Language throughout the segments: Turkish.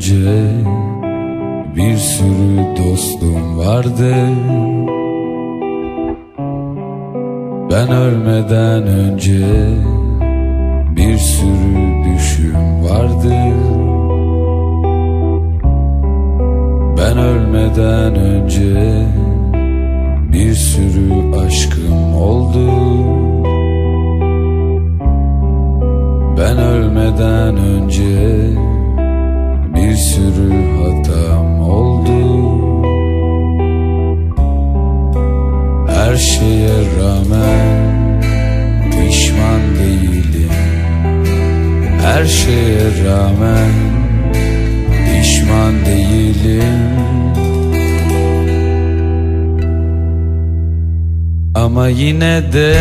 önce bir sürü dostum vardı. Ben ölmeden önce bir sürü düşüm vardı. Ben ölmeden önce bir sürü aşkım oldu. Ben ölmeden önce rağmen pişman değilim. Ama yine de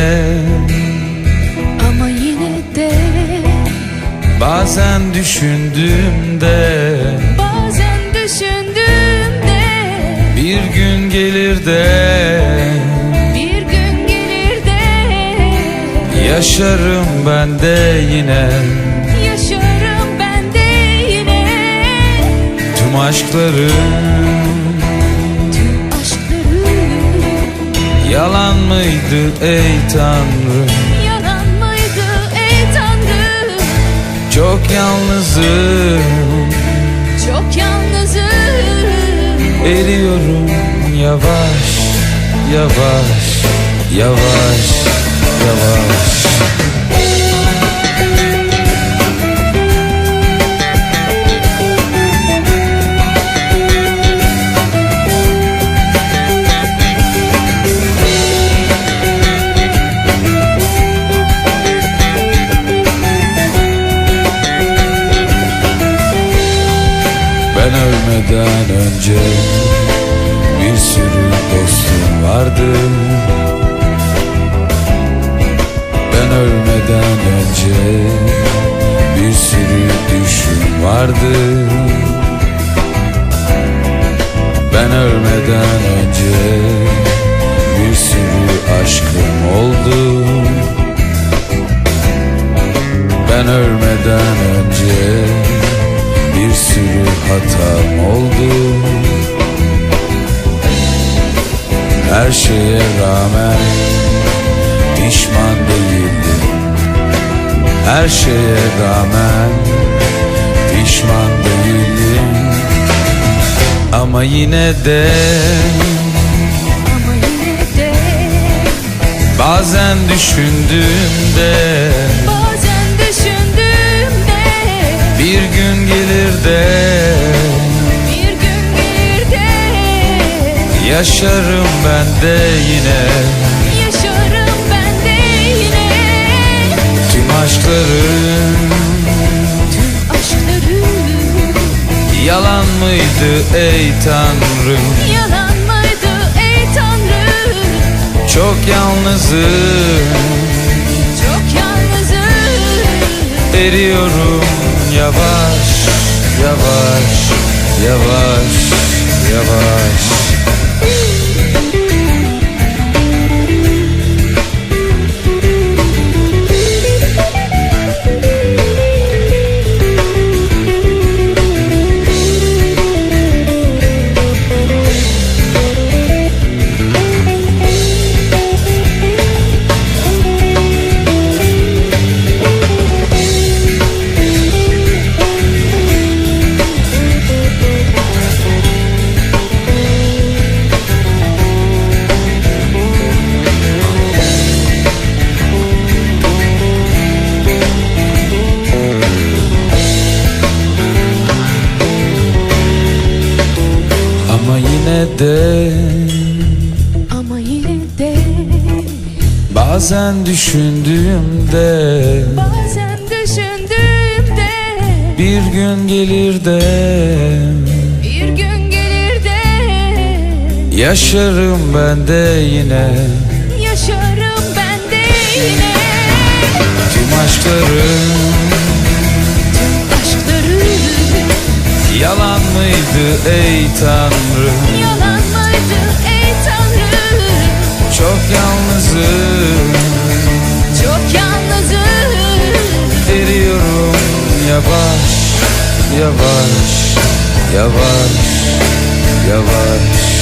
Ama yine de bazen düşündüğümde bazen düşündüğümde Bir gün gelir de bir gün gelir de Yaşarım ben de yine Tüm aşklarım tüm aşklarım Yalan mıydı ey Tanrım yalan mıydı ey Tanrım Çok yalnızım. Çok yalnızım. Eriyorum yavaş yavaş yavaş yavaş ölmeden önce bir sürü dostum vardı. Ben ölmeden önce bir sürü düşüm vardı. Ben ölmeden önce bir sürü aşkım oldu. Ben ölmeden önce şeye rağmen pişman değildim. Her şeye rağmen pişman değilim Ama yine de ama yine de bazen düşündüğümde bazen düşündüğümde Bir gün gelir de Yaşarım ben de yine. Yaşarım ben de yine. Tüm aşklarım tüm aşklarım Yalan mıydı ey Tanrım? Yalan mıydı ey Tanrım? Çok yalnızım. Çok yalnızım. Eriyorum yavaş yavaş yavaş yavaş Ama yine de Ama yine de bazen düşündüğümde Bazen düşündüğümde Bir gün gelir de Bir gün gelir de Yaşarım ben de yine. Yaşarım ben de yine. Tüm aşklarım mıydı ey Tanrım Yalan mıydı ey Tanrım Çok yalnızım. Çok yalnızım. Eriyorum yavaş yavaş Yavaş yavaş